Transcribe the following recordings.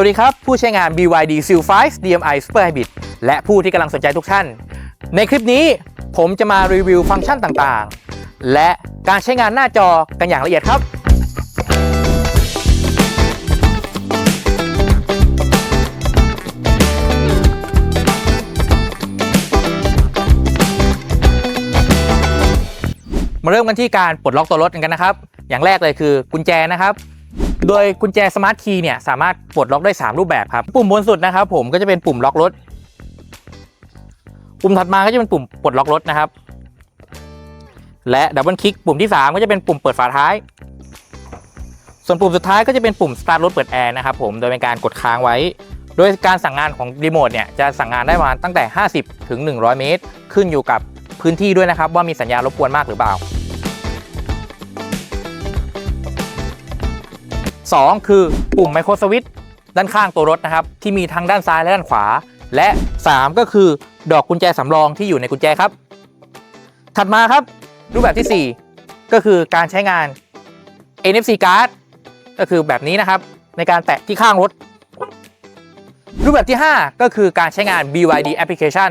วัสดีครับ ผู้ใช้งาน BYD Seal 5 DMI Super Hybrid และผู้ที่กำลังสนใจทุกท่าน ในคลิปนี้ผมจะมารีวิวฟังก์ชันต่างๆ และการใช้งานหน้าจอกันอย่างละเอียดครับมาเริ่มกันที่การปลดล็อกตัวรถกันนะครับ อย่างแรกเลยคือกุญแจนะครับ โดยกุญแจสมาร์ทคีย์เนี่ยสามารถปลดล็อกได้ 3 รูปแบบครับ ปุ่มบนสุดนะครับผมก็จะเป็นปุ่มล็อกรถ ปุ่มถัดมาก็จะเป็นปุ่มปลดล็อกรถนะครับ และดับเบิลคลิกปุ่มที่ 3 ก็จะเป็นปุ่มเปิดฝาท้าย ส่วนปุ่มสุดท้ายก็จะเป็นปุ่มสตาร์ทรถเปิดแอร์นะครับผมโดยเป็นการกดค้างไว้ โดยการสั่งงานของรีโมทเนี่ยจะสั่งงานได้ประมาณตั้งแต่ 50 ถึง 100 เมตร ขึ้นอยู่กับพื้นที่ด้วยนะครับว่ามีสัญญาณรบกวนมากหรือเปล่า 2 คือปุ่มไมโครสวิตช์ด้านข้างตัวรถนะครับ ที่มีทั้งด้านซ้ายและด้านขวา และ 3 ก็คือดอกกุญแจสำรองที่อยู่ในกุญแจครับ ถัดมาครับ รูปแบบที่ 4 ก็คือการใช้งาน NFC card ก็คือแบบนี้นะครับ ในการแตะที่ข้างรถ รูปแบบที่ 5 ก็คือการใช้งาน BYD application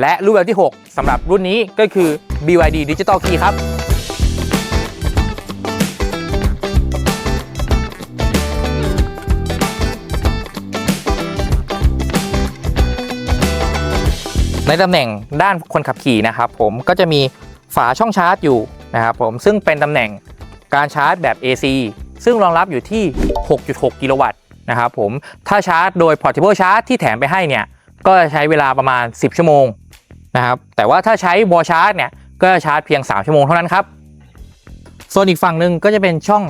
และรูปแบบที่ 6สำหรับรุ่นนี้ก็คือ BYD Digital Key ครับ ในตำแหน่งด้านคนขับขี่นะครับผมก็จะมีฝาช่องชาร์จอยู่นะครับผมซึ่งเป็นตำแหน่งการชาร์จแบบ AC ซึ่งรองรับอยู่ที่ 6.6 กิโลวัตต์นะครับผมถ้าชาร์จโดย portable charge ที่แถมไปให้เนี่ยก็จะใช้เวลาประมาณ 10 ชั่วโมงนะครับแต่ว่าถ้าใช้วอลชาร์จเนี่ยก็จะชาร์จเพียง 3 ชั่วโมงเท่านั้นครับส่วนอีกฝั่งหนึ่งก็จะเป็นช่อง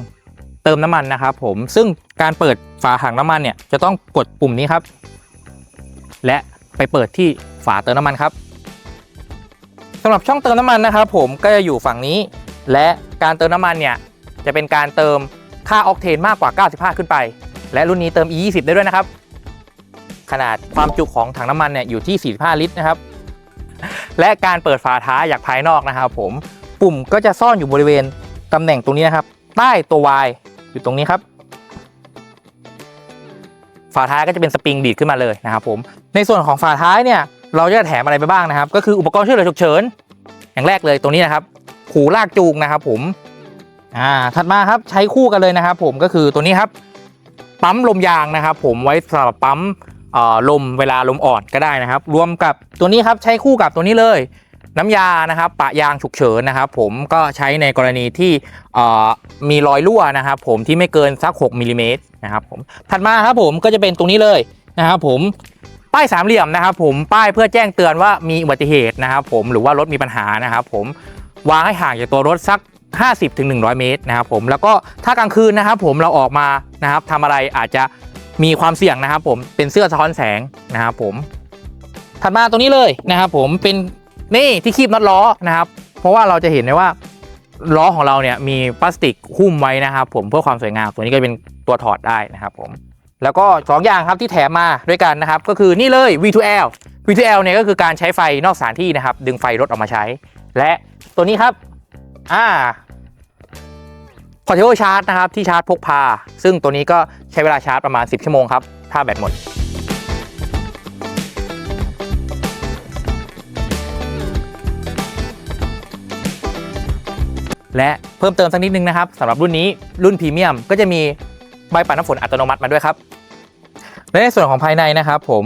เติมน้ำมันนะครับผมซึ่งการเปิดฝาถังน้ำมันเนี่ยจะต้องกดปุ่มนี้ครับ และไปเปิดที่ ฝาเติมน้ำมันครับสำหรับช่องเติมน้ำมันนะครับผมก็จะอยู่ฝั่งนี้ และการเติมน้ำมันเนี่ยจะเป็นการเติมค่าออกเทนมากกว่า 95 ขึ้นไป และรุ่นนี้เติม E20 ได้ด้วยนะครับ ขนาดความจุของถังน้ำมันเนี่ยอยู่ที่ 45 ลิตรนะครับ และการเปิดฝาท้ายจากภายนอกนะครับผมปุ่มก็จะซ่อนอยู่บริเวณตำแหน่งตรงนี้นะครับ ใต้ตัว Y อยู่ตรงนี้ครับ ฝาท้ายก็จะเป็นสปริงดีดขึ้นมาเลยนะครับผมในส่วนของฝาท้ายเนี่ย เราจะแถมอะไรไปบ้างนะครับ ก็คืออุปกรณ์ช่วยเหลือฉุกเฉิน อย่างแรกเลยตรงนี้นะครับหูลากจูงนะครับ ผมอ่าถัดมาครับใช้คู่กันเลยนะครับ ผมก็คือตัวนี้ครับ ปั๊มลมยางนะครับ ผมไว้สำหรับปั๊มลมเวลาลมอ่อนก็ได้นะครับ รวมกับตัวนี้ครับใช้คู่กับตัวนี้เลย น้ำยานะครับ ปะยางฉุกเฉินนะครับ ผมก็ใช้ในกรณีที่มีรอยรั่วนะครับ ผมที่ไม่เกินสัก 6มิลลิเมตรนะครับผมถัดมาครับผมก็จะเป็นตรงนี้เลยนะครับ ผม ป้ายสามเหลี่ยมนะครับผมป้ายเพื่อแจ้งเตือนว่ามีอุบัติเหตุนะครับผมหรือว่ารถมีปัญหานะครับผมวางให้ห่างจากตัวรถสัก 50ถึง100 เมตรนะครับผมแล้วก็ถ้ากลางคืนนะครับผมเราออกมานะครับทำอะไรอาจจะมีความเสี่ยงนะครับผมเป็นเสื้อสะท้อนแสงนะครับผมถัดมาตรงนี้เลยนะครับผมเป็นนี่ที่คีบน็อตล้อนะครับ เพราะว่าเราจะเห็นได้ว่าล้อของเราเนี่ยมีพลาสติกหุ้มไว้นะครับ ผมเพื่อความสวยงามตัวนี้ก็เป็นตัวถอดได้นะครับผม แล้วก็สองอย่างครับที่แถมมาด้วยกันนะครับ ก็คือนี่เลย V2L V2L เนี่ยก็คือการใช้ไฟนอกสถานที่นะครับ ดึงไฟรถออกมาใช้ และตัวนี้ครับอ่าพอเทเบิลชาร์จนะครับ ที่ชาร์จพกพา ซึ่งตัวนี้ก็ใช้เวลาชาร์จประมาณ 10 ชั่วโมงครับ ถ้าแบตหมดและเพิ่มเติมสักนิดนึงนะครับสำหรับรุ่นนี้รุ่นพรีเมียมก็จะมี ใบปัดน้ำฝนอัตโนมัติมาด้วยครับและในส่วนของภายในนะครับ ผม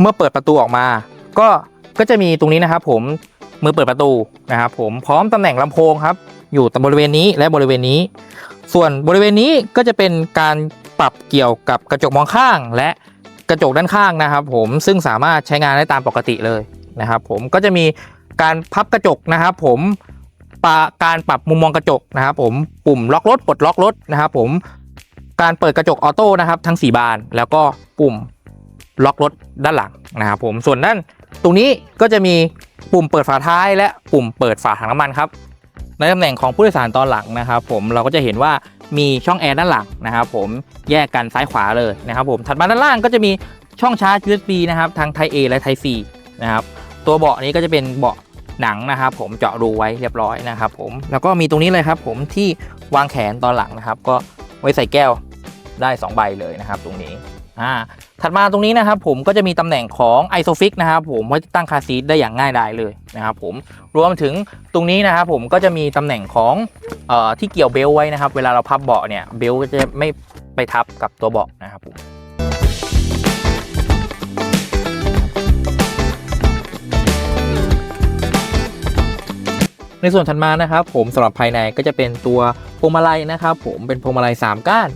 เมื่อเปิดประตูออกมา ก็ก็จะมีตรงนี้นะครับ ผมมือเปิดประตูนะครับ ผมพร้อมตำแหน่งลำโพงครับ อยู่ตรงบริเวณนี้และบริเวณนี้ ส่วนบริเวณนี้ก็จะเป็นการปรับเกี่ยวกับกระจกมองข้าง และกระจกด้านข้างนะครับ ผมซึ่งสามารถใช้งานได้ตามปกติเลยนะครับ ผมก็จะมีการพับกระจกนะครับ ผมปการปรับมุมมองกระจกนะครับ ผมปุ่มล็อกรถปลดล็อกรถนะครับ ผม การเปิดกระจกออโต้นะครับทั้ง 4 บาน แล้วก็ปุ่มล็อกรถด้านหลังนะครับผมส่วนด้านตรงนี้ก็จะมีปุ่มเปิดฝาท้ายและปุ่มเปิดฝาถังน้ำมันครับในตำแหน่งของผู้โดยสารตอนหลังนะครับผมเราก็จะเห็นว่ามีช่องแอร์ด้านหลังนะครับผมแยกกันซ้ายขวาเลยนะครับผมถัดมาด้านล่างก็จะมีช่องชาร์จ USB นะครับทั้ง Type A และ Type C นะครับตัวเบาะนี้ก็จะเป็นเบาะหนังนะครับผมเจาะรูไว้เรียบร้อยนะครับผมแล้วก็มีตรงนี้เลยครับผมที่วางแขนตอนหลังนะครับ ก็ไว้ใส่แก้ว ได้ 2 ใบเลยนะครับตรงนี้อ่าถัดมาตรงนี้นะครับผมก็จะมีตำแหน่งของ Isofix นะครับผมไว้ติดตั้งคาซีทได้อย่างง่ายดายเลยนะครับผมรวมถึงตรงนี้นะครับผมก็จะมีตำแหน่งของเอ่อที่เกี่ยวเบลไว้นะครับ เวลาเราพับเบาะเนี่ยเบลก็จะไม่ไปทับกับตัวเบาะนะครับผมในส่วนถัดมานะครับผมสำหรับภายในก็จะเป็นตัวพวงมาลัยนะครับผมเป็นพวงมาลัย 3 ก้าน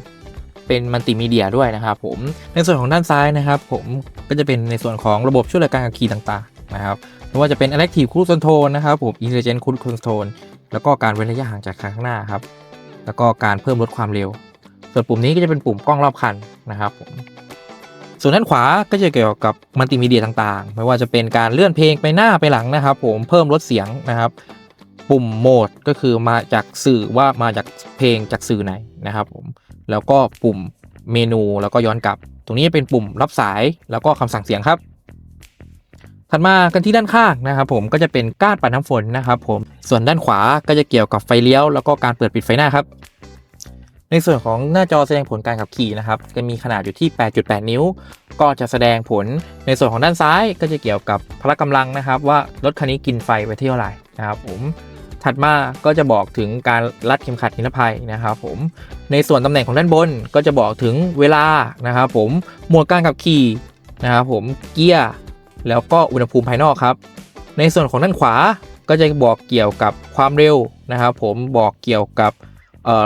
เป็นมัลติมีเดียด้วยนะครับผมในส่วนของด้านซ้ายนะครับ ผมก็จะเป็นในส่วนของระบบช่วยเหลือการขับขี่ต่างๆนะครับไม่ว่าจะเป็น Active Cruise Control นะครับผม Intelligent Cruise Control แล้วก็การเว้นระยะห่างจากคันข้างหน้าครับแล้วก็การเพิ่มลดความเร็ว ส่วนปุ่มนี้ก็จะเป็นปุ่มกล้องรอบคันนะครับผมส่วนด้านขวาก็จะเกี่ยวกับมัลติมีเดียต่างๆ ไม่ว่าจะเป็นการเลื่อนเพลงไปหน้าไปหลังนะครับ ผมเพิ่มลดเสียงนะครับ ปุ่มโหมดก็คือมาจากสื่อว่ามาจากเพลงจากสื่อไหนนะครับผมแล้วก็ปุ่มเมนูแล้วก็ย้อนกลับ ตรงนี้เป็นปุ่มรับสายแล้วก็คำสั่งเสียงครับ ถัดมากันที่ด้านข้างนะครับ ผมก็จะเป็นก้านปัดน้ำฝนนะครับ ผมส่วนด้านขวาก็จะเกี่ยวกับไฟเลี้ยว แล้วก็การเปิดปิดไฟหน้าครับ ในส่วนของหน้าจอแสดงผลการขับขี่นะครับจะมีขนาดอยู่ที่ 8.8 นิ้ว ก็จะแสดงผลในส่วนของด้านซ้ายก็จะเกี่ยวกับพละกำลังนะครับ ว่ารถคันนี้กินไฟไปเท่าไหร่นะครับผม ถัดมาก็จะบอกถึงการรัดเข็มขัดนิรภัยนะครับผมในส่วนตำแหน่งของด้านบนก็จะบอกถึงเวลานะครับผมหมวดการขับขี่นะครับผมเกียร์แล้วก็อุณหภูมิภายนอกครับ ในส่วนของด้านขวาก็จะบอกเกี่ยวกับความเร็วนะครับผมบอกเกี่ยวกับ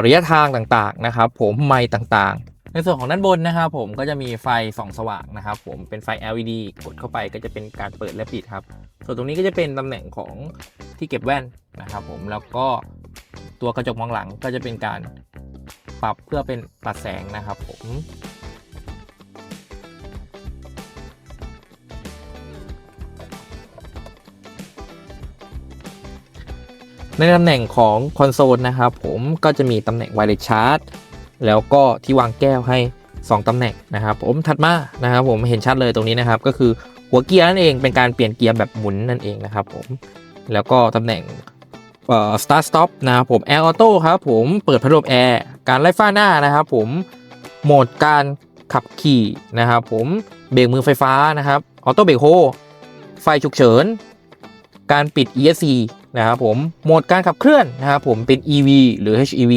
ระยะทางต่างๆนะครับผมไมล์ต่างๆ ในส่วนของด้านบนนะครับผมก็จะมีไฟส่องสว่างนะครับผมเป็นไฟ LED กดเข้าไปก็จะเป็นการเปิดและปิดครับ ส่วนตรงนี้ก็จะเป็นตำแหน่งของที่เก็บแว่นนะครับผมแล้วก็ตัวกระจกมองหลังก็จะเป็นการปรับเพื่อเป็นตัดแสงนะครับผมในตำแหน่งของคอนโซลนะครับผมก็จะมีตำแหน่งไวเลสชาร์จ แล้วก็ที่วางแก้วให้ 2 ตำแหน่งนะครับ ผมถัดมานะครับผมเห็นชัดเลยตรงนี้นะครับ ก็คือหัวเกียร์นั่นเองเป็นการเปลี่ยนเกียร์แบบหมุนนั่นเองนะครับผมแล้วก็ตำแหน่งเอ่อ start stop นะครับผม air auto ครับผมเปิดพัดลมแอร์การไล่ฟ้าหน้านะครับผมโหมดการขับขี่นะครับผมเบรกมือไฟฟ้านะครับออโต้เบรกโฮไฟฉุกเฉิน การปิด ESC นะครับผมโหมดการขับเคลื่อนนะครับผมเป็น EV หรือ HEV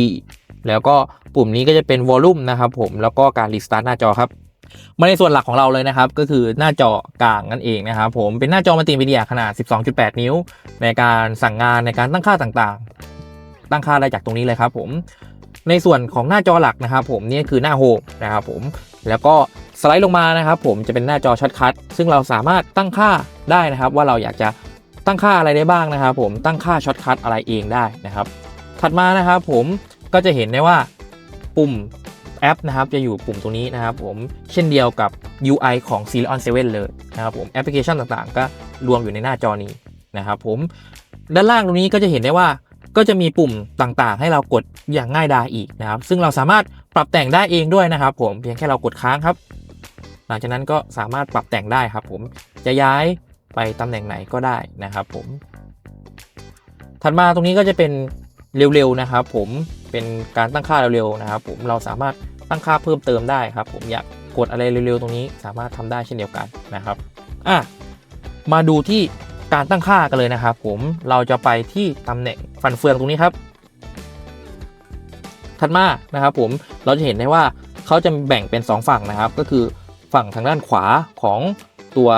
แล้วก็ปุ่มนี้ก็จะเป็นวอลลุ่มนะครับผมแล้วก็การรีสตาร์ทหน้าจอครับมาในส่วนหลักของเราเลยนะครับ ก็คือหน้าจอกลางนั่นเองนะครับผมเป็นหน้าจอมัลติมีเดียขนาด 12.8 นิ้ว ในการสั่งงานในการตั้งค่าต่างๆ ตั้งค่าได้จากตรงนี้เลยครับผมในส่วนของหน้าจอหลักนะครับ ผมนี่คือหน้าโฮมนะครับผมแล้วก็สไลด์ลงมานะครับ ผมจะเป็นหน้าจอช็อตคัทซึ่งเราสามารถตั้งค่าได้นะครับ ว่าเราอยากจะตั้งค่าอะไรได้บ้างนะครับ ผมตั้งค่าช็อตคัทอะไรเองได้นะครับ ถัดมานะครับผม ก็จะเห็นได้ว่าปุ่มแอปนะครับจะอยู่ปุ่มตรงนี้นะครับผมเช่นเดียวกับ UI ของ Sirion 7 เลยนะครับผมแอปพลิเคชันต่างๆ ก็รวมอยู่ในหน้าจอนี้นะครับผมด้านล่างตรงนี้ก็จะเห็นได้ว่าก็จะมีปุ่มต่างๆ ให้เรากดอย่างง่ายดายอีกนะครับ ซึ่งเราสามารถปรับแต่งได้เองด้วยนะครับ ผมเพียงแค่เรากดค้างครับ หลังจากนั้นก็สามารถปรับแต่งได้ครับ ผมจะย้ายไปตำแหน่งไหนก็ได้นะครับ ผม ถัดมาตรงนี้ก็จะเป็น เร็วๆนะครับ ผมเป็นการตั้งค่าเร็วๆนะครับ ผมเราสามารถตั้งค่าเพิ่มเติมได้ครับ ผมอยากกดอะไรเร็วๆตรงนี้สามารถทำได้เช่นเดียวกันนะครับอะมาดูที่การตั้งค่ากันเลยนะครับ ผมเราจะไปที่ตำแหน่งฟันเฟืองตรงนี้ครับ ถัดมานะครับ ผมเราจะเห็นได้ว่าเขาจะแบ่งเป็น 2 ฝั่งนะครับ ก็คือฝั่งทางด้านขวาของตัว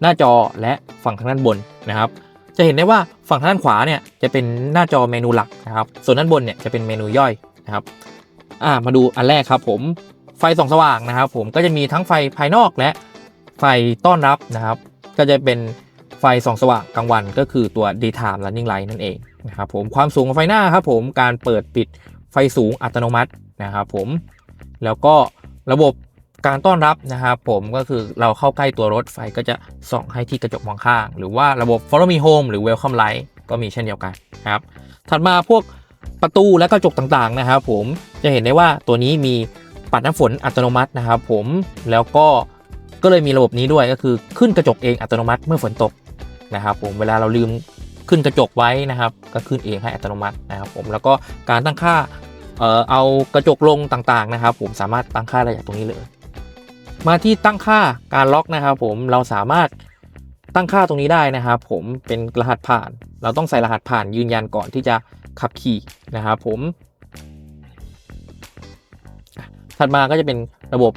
หน้าจอและฝั่งทางด้านบนนะครับ จะเห็นได้ว่าฝั่งทางด้านขวาเนี่ยจะเป็นหน้าจอเมนูหลักนะครับ ส่วนด้านบนเนี่ยจะเป็นเมนูย่อยนะครับอ่ามาดูอันแรกครับผมไฟส่องสว่างนะครับ ผมก็จะมีทั้งไฟภายนอกและไฟต้อนรับนะครับ ก็จะเป็นไฟส่องสว่างกลางวันก็คือตัว daytime running light นั่นเองนะครับผมความสูงของไฟหน้าครับผมการเปิดปิดไฟสูงอัตโนมัตินะครับผมแล้วก็ระบบ การต้อนรับนะครับผมก็คือเราเข้าใกล้ตัวรถไฟก็จะส่องให้ที่กระจกมองข้าง หรือว่าระบบ follow me home หรือ welcome light ก็มีเช่นเดียวกันนะครับถัดมาพวกประตูและกระจกต่างๆนะครับผมจะเห็นได้ว่าตัวนี้มีปัดน้ำฝนอัตโนมัตินะครับผมแล้วก็ก็เลยมีระบบนี้ด้วยก็คือขึ้นกระจกเองอัตโนมัติเมื่อฝนตกนะครับผมเวลาเราลืมขึ้นกระจกไว้นะครับ ก็ขึ้นเองให้อัตโนมัตินะครับผมแล้วก็การตั้งค่าเอ่อเอากระจกลงต่างๆนะครับ ผมสามารถตั้งค่าได้จากตรงนี้เลย มาที่ตั้งค่าการล็อกนะครับผมเราสามารถตั้งค่าตรงนี้ได้นะครับผมเป็นรหัสผ่าน เราต้องใส่รหัสผ่านยืนยันก่อนที่จะขับขี่นะครับผมถัดมาก็จะเป็นระบบ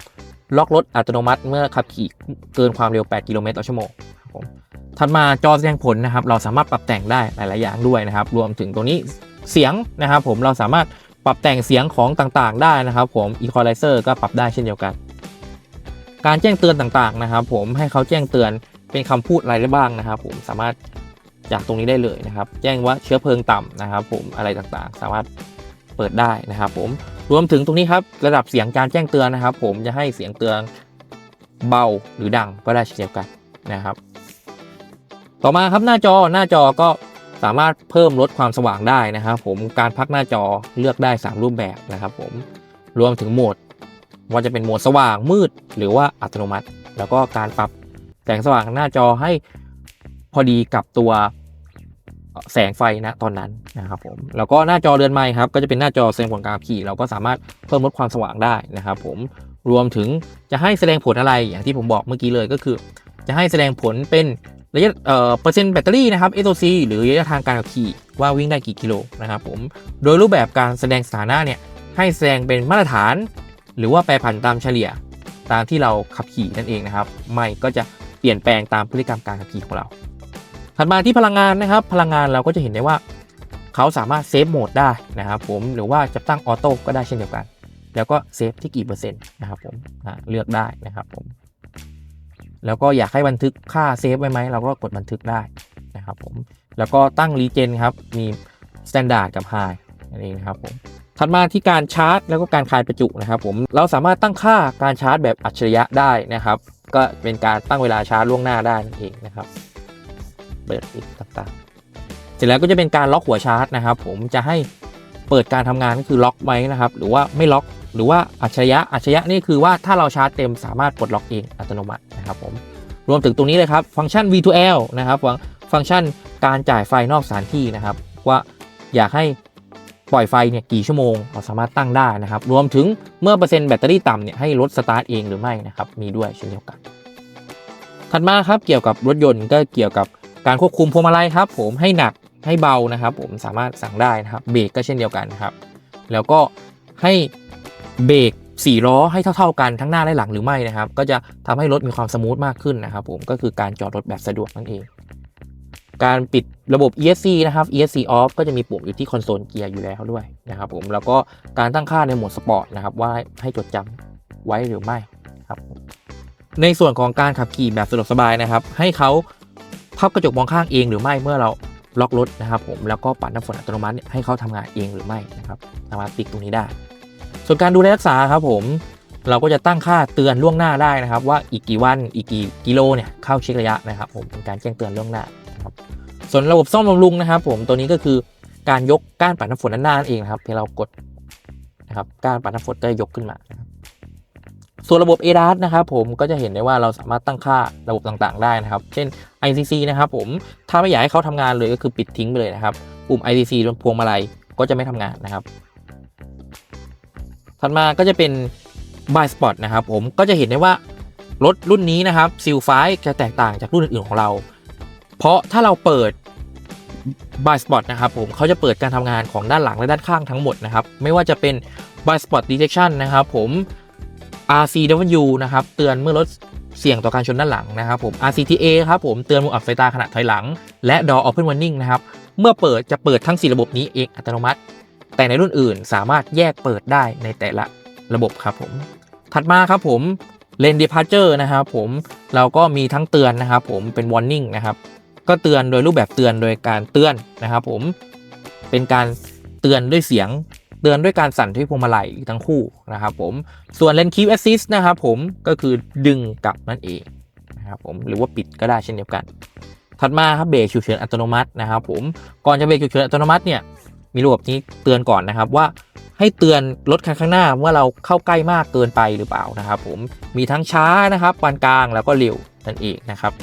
ล็อกรถอัตโนมัติเมื่อขับขี่เกินความเร็ว 8 กิโลเมตรต่อชั่วโมงครับผมถัดมาจอแสดงผลนะครับ เราสามารถปรับแต่งได้หลาย ๆ อย่างด้วยนะครับ รวมถึงตรงนี้เสียงนะครับ ผมเราสามารถปรับแต่งเสียงของต่าง ๆ ได้นะครับ ผม Equalizer ก็ปรับได้เช่นเดียวกัน การแจ้งเตือนต่างๆนะครับ ผมให้เขาแจ้งเตือนเป็นคำพูดอะไรได้บ้างนะครับ ผมสามารถจากตรงนี้ได้เลยนะครับ แจ้งว่าเชื้อเพลิงต่ำนะครับ ผมอะไรต่างๆ สามารถเปิดได้นะครับ ผมรวมถึงตรงนี้ครับระดับเสียงการแจ้งเตือนนะครับ ผมจะให้เสียงเตือนเบาหรือดังก็ได้เช่นเดียวกันนะครับ ต่อมาครับหน้าจอหน้าจอก็สามารถเพิ่มลดความสว่างได้นะครับ ผมการพักหน้าจอเลือกได้ 3 รูปแบบนะครับ ผมรวมถึงโหมด ว่าจะเป็นโหมดสว่างมืดหรือว่าอัตโนมัติ แล้วก็การปรับแสงสว่างหน้าจอให้พอดีกับตัวแสงไฟณตอนนั้นนะครับผมแล้วก็หน้าจอเรือนไม้ครับก็จะเป็นหน้าจอแสดงผลการขับขี่ เราก็สามารถเพิ่มลดความสว่างได้นะครับผมรวมถึงจะให้แสดงผลอะไรอย่างที่ผมบอกเมื่อกี้เลยก็คือ จะให้แสดงผลเป็นระยะเอ่อเปอร์เซ็นต์แบตเตอรี่นะครับ SOC หรือระยะทางการขับขี่ว่าวิ่งได้กี่กิโลนะครับผมโดยรูปแบบการแสดงสถานะเนี่ยให้แสดงเป็นมาตรฐาน หรือว่าแปรผันตามเฉลี่ยตามที่เราขับขี่นั่นเองนะครับ ไม่ก็จะเปลี่ยนแปลงตามพฤติกรรมการขับขี่ของเรา ถัดมาที่พลังงานนะครับ พลังงานเราก็จะเห็นได้ว่า เขาสามารถเซฟโหมดได้นะครับผมหรือว่าจะตั้งออโต้ก็ได้เช่นเดียวกัน แล้วก็เซฟที่กี่เปอร์เซ็นต์นะครับผมเลือกได้นะครับผมแล้วก็อยากให้บันทึกค่าเซฟไว้ไหมเราก็กดบันทึกได้นะครับผมแล้วก็ตั้งรีเจนครับมีสแตนดาร์ดกับไฮนั่นเองนะครับผม ถัดมาที่การชาร์จ แล้วก็การคายประจุนะครับผมเราสามารถตั้งค่าการชาร์จแบบอัจฉริยะได้นะครับ ก็เป็นการตั้งเวลาชาร์จล่วงหน้าได้นั่นเองนะครับ เปิดปิดต่างๆ เสร็จแล้วก็จะเป็นการล็อกหัวชาร์จนะครับ ผมจะให้เปิดการทำงานก็คือล็อกไว้นะครับ หรือว่าไม่ล็อกหรือว่าอัจฉริยะอัจฉริยะนี่คือว่าถ้าเราชาร์จเต็มสามารถปลดล็อกเองอัตโนมัตินะครับผมรวมถึงตรงนี้เลยครับฟังก์ชัน V2L นะครับฟังก์ชันการจ่ายไฟนอกสถานที่นะครับ ว่าอยากให้ ปล่อยไฟเนี่ยกี่ชั่วโมงเราสามารถตั้งได้นะครับ รวมถึงเมื่อเปอร์เซ็นต์แบตเตอรี่ต่ำเนี่ยให้รถสตาร์ทเองหรือไม่นะครับมีด้วยเช่นเดียวกัน ถัดมาครับเกี่ยวกับรถยนต์ก็เกี่ยวกับการควบคุมพวงมาลัยครับ ผมให้หนักให้เบานะครับ ผมสามารถสั่งได้นะครับเบรกก็เช่นเดียวกันนะครับ แล้วก็ให้เบรกสี่ล้อให้เท่า ๆ กันทั้งหน้าและหลังหรือไม่นะครับ ก็จะทำให้รถมีความสมูทมากขึ้นนะครับ ผมก็คือการจอดรถแบบสะดวกนั่นเอง การปิดระบบ ESC นะครับ ESC off ก็จะมีปุ่มอยู่ที่คอนโซลเกียร์อยู่แล้วด้วยนะครับผมแล้วก็การตั้งค่าในโหมดสปอร์ตนะครับว่าให้จดจำไว้หรือไม่ครับในส่วนของการขับขี่แบบสะดวกสบายนะครับ ให้เขาพับกระจกมองข้างเองหรือไม่เมื่อเราล็อกรถนะครับผมแล้วก็ปัดน้ำฝนอัตโนมัติให้เขาทำงานเองหรือไม่นะครับสามารถปิดตรงนี้ได้ ส่วนการดูแลรักษาครับผมเราก็จะตั้งค่าเตือนล่วงหน้าได้นะครับ ว่าอีกกี่วันอีกกี่กิโลเนี่ยเข้าเช็คระยะนะครับผมเป็นการแจ้งเตือนล่วงหน้า ส่วนระบบซ่อมบำรุงนะครับผมตัวนี้ก็คือการยกก้านปัดน้ำฝนด้านหน้านั่นเองนะครับที่เรากดนะครับก้านปัดน้ำฝนก็จะยกขึ้นมา ส่วนระบบ a d a s นะครับผมก็จะเห็นได้ว่าเราสามารถตั้งค่าระบบต่างๆ ได้นะครับ เช่น ICC นะครับผมถ้าไม่อยากให้เขาทำงานเลยก็คือปิดทิ้งไปเลยนะครับปุ่ม ICC บนพวงมาลัยก็จะไม่ทำงานนะครับ ถัดมาก็จะเป็น by spot นะครับผมก็จะเห็นได้ว่ารถรุ่นนี้นะครับซิลไฟจะแตกต่างจากรุ่นอื่นๆของเรา เพราะถ้าเราเปิด by spot นะครับผมเขาจะเปิดการทำงานของด้านหลังและด้านข้างทั้งหมดนะครับ ไม่ว่าจะเป็น by spot detection นะครับผม RCW นะครับ เตือนเมื่อรถเสี่ยงต่อการชนด้านหลังนะครับผม RCTA ครับผม เตือนมุมอับสายตาขณะถอยหลัง และ door open warning นะครับ เมื่อเปิดจะเปิดทั้ง 4 ระบบนี้เองอัตโนมัติ แต่ในรุ่นอื่นสามารถแยกเปิดได้ในแต่ละระบบครับผม ถัดมาครับผมเลน departure นะครับผม เราก็มีทั้งเตือนนะครับผม เป็น warning นะครับ ก็เตือนโดยรูปแบบเตือนโดยการเตือนนะครับผมเป็นการเตือนด้วยเสียงเตือนด้วยการสั่นที่พวงมาลัยทั้งคู่นะครับผมส่วน lane keep assist นะครับผมก็คือดึงกลับนั่นเองนะครับผมหรือว่าปิดก็ได้เช่นเดียวกัน ถัดมาครับเบรกฉุกเฉินอัตโนมัตินะครับผมก่อนจะเบรกฉุกเฉินอัตโนมัติเนี่ยมีระบบนี้เตือนก่อนนะครับว่าให้เตือนรถคันข้างหน้าเมื่อเราเข้าใกล้มากเกินไปหรือเปล่านะครับผมมีทั้งช้านะครับปานกลางแล้วก็เร็วนั่นเองนะครับ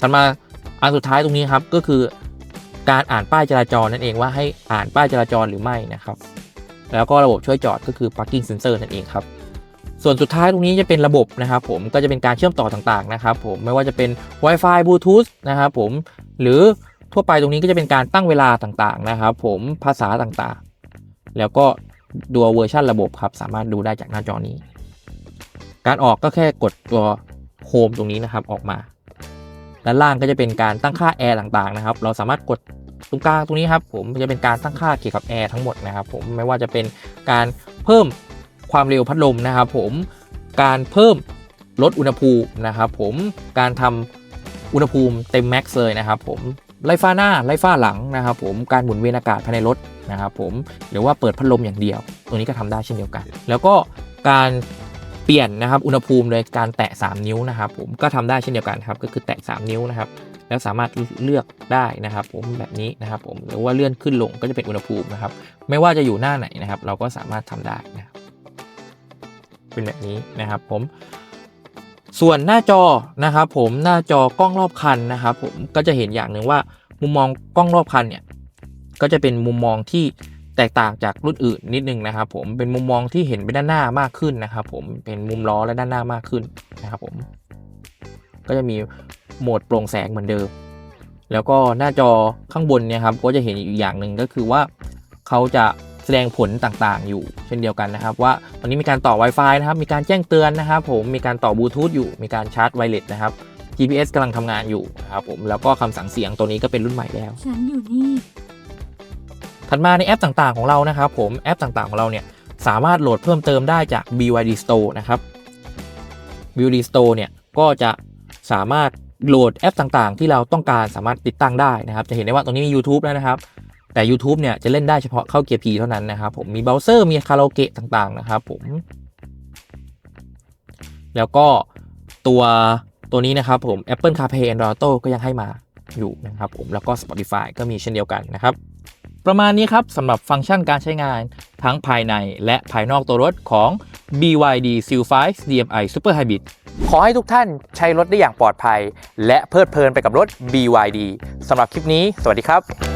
ถัดมา อันสุดท้ายตรงนี้ครับก็คือการอ่านป้ายจราจรนั่นเองว่าให้อ่านป้ายจราจรหรือไม่นะครับ แล้วก็ระบบช่วยจอดก็คือ parking sensor นั่นเองครับ ส่วนสุดท้ายตรงนี้จะเป็นระบบนะครับ ผมก็จะเป็นการเชื่อมต่อต่างๆนะครับ ผมไม่ว่าจะเป็น Wi-Fi Bluetooth นะครับผมหรือทั่วไปตรงนี้ก็จะเป็นการตั้งเวลาต่างๆนะครับ ผมภาษาต่างๆ แล้วก็ดูเวอร์ชันระบบครับ สามารถดูได้จากหน้าจอนี้ การออกก็แค่กดตัวโฮมตรงนี้นะครับออกมา ด้านล่างก็จะเป็นการตั้งค่าแอร์ต่างๆนะครับ เราสามารถกดตรงกลางตรงนี้ครับผมจะเป็นการตั้งค่าเกี่ยวกับแอร์ทั้งหมดนะครับผมไม่ว่าจะเป็นการเพิ่มความเร็วพัดลมนะครับผมการเพิ่มลดอุณหภูมินะครับผมการทำอุณหภูมิเต็มแม็กซ์เลยนะครับผมไล่ฟ้าหน้าไล่ฟ้าหลังนะครับผมการหมุนเวียนอากาศภายในรถนะครับผมหรือว่าเปิดพัดลมอย่างเดียว ตรงนี้ก็ทำได้เช่นเดียวกัน แล้วก็การ เปลี่ยนนะครับอุณหภูมิโดยการแตะ 3 นิ้วนะครับ ผมก็ทำได้เช่นเดียวกันครับก็คือแตะ 3 นิ้วนะครับแล้วสามารถเลือกได้นะครับ ผมแบบนี้นะครับ ผมหรือว่าเลื่อนขึ้นลงก็จะเป็นอุณหภูมินะครับ ไม่ว่าจะอยู่หน้าไหนนะครับ เราก็สามารถทำได้นะครับเป็นแบบนี้นะครับ ผมส่วนหน้าจอนะครับ ผมหน้าจอกล้องรอบคันนะครับ ผมก็จะเห็นอย่างหนึ่งว่า มุมมองกล้องรอบคันเนี่ยก็จะเป็นมุมมองที่ แตกต่างจากรุ่นอื่นนิดนึงนะครับผมเป็นมุมมองที่เห็นไปด้านหน้ามากขึ้นนะครับผมเป็นมุมล้อและด้านหน้ามากขึ้นนะครับผมก็จะมีโหมดโปร่งแสงเหมือนเดิม แล้วก็หน้าจอข้างบนเนี่ยครับก็จะเห็นอีกอย่างหนึ่งก็คือว่าเขาจะแสดงผลต่างๆ อยู่เช่นเดียวกันนะครับ ว่าตอนนี้มีการต่อ Wi-Fi นะครับ มีการแจ้งเตือนนะครับ ผมมีการต่อบลูทูธอยู่มีการชาร์จไวเลสนะครับ GPS กำลังทำงานอยู่นะครับผมแล้วก็คำสั่งเสียงตัวนี้ก็เป็นรุ่นใหม่แล้วฉันอยู่นี่ ถัดมาในแอปต่างๆของเรานะครับผมแอปต่างๆของเราเนี่ยสามารถโหลดเพิ่มเติมได้จาก BYD Store นะครับ BYD Store เนี่ยก็จะสามารถโหลดแอปต่างๆ ที่เราต้องการสามารถติดตั้งได้นะครับ จะเห็นได้ว่าตรงนี้มี YouTube แล้วนะครับ แต่ YouTube เนี่ยจะเล่นได้เฉพาะเข้าเกียร์ P เท่านั้นนะครับผมมีเบราว์เซอร์มีคาราโอเกะต่างๆนะครับผม แล้วก็ตัวตัวนี้นะครับผม Apple CarPlay Android Auto ก็ยังให้มาอยู่นะครับผมแล้วก็ Spotify ก็มีเช่นเดียวกันนะครับ ประมาณนี้ครับสำหรับฟังก์ชันการใช้งานทั้งภายในและภายนอกตัวรถของ BYD Seal 5 DMI Super Hybrid ขอให้ทุกท่านใช้รถได้อย่างปลอดภัย และเพลิดเพลินไปกับรถ BYD สำหรับคลิปนี้ สวัสดีครับ